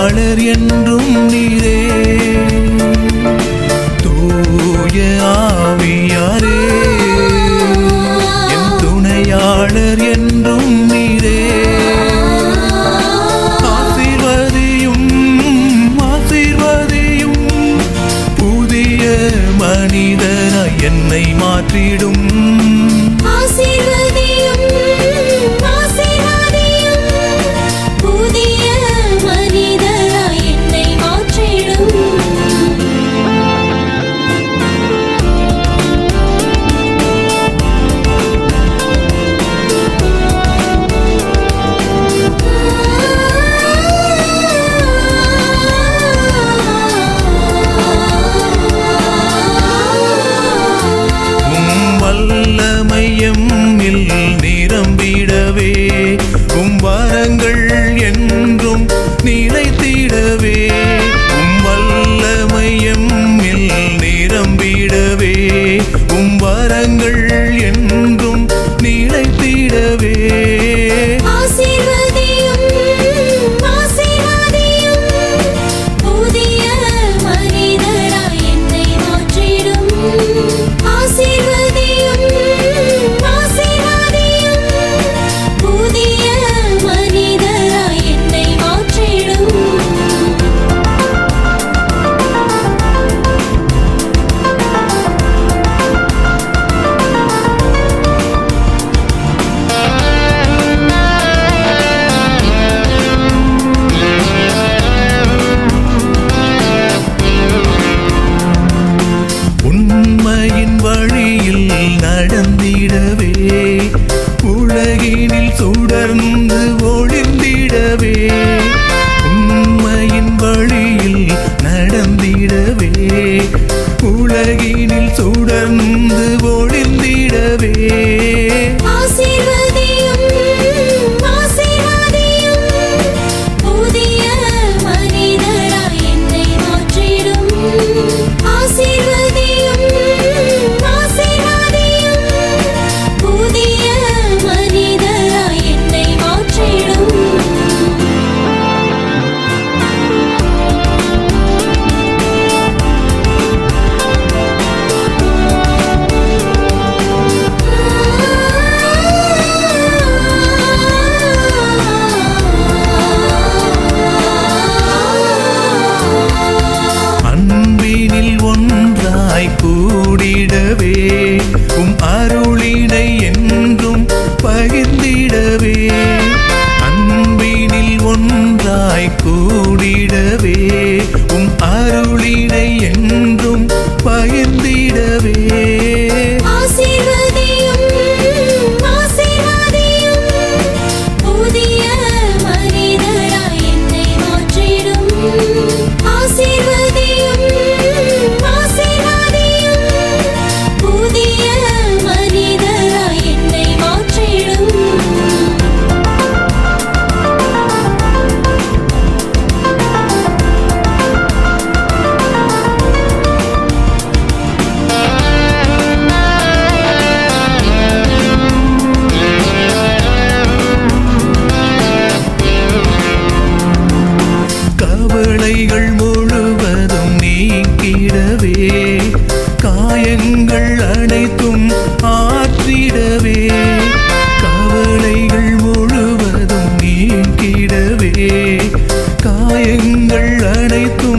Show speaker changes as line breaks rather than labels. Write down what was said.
காவலர் என்றும் நீரே.
தூய
lugar onde vou காயங்கள் அனைத்தும் ஆற்றிடவே. கவலைகள் முழுவதும் நீங்கிடவே காயங்கள் அனைத்தும்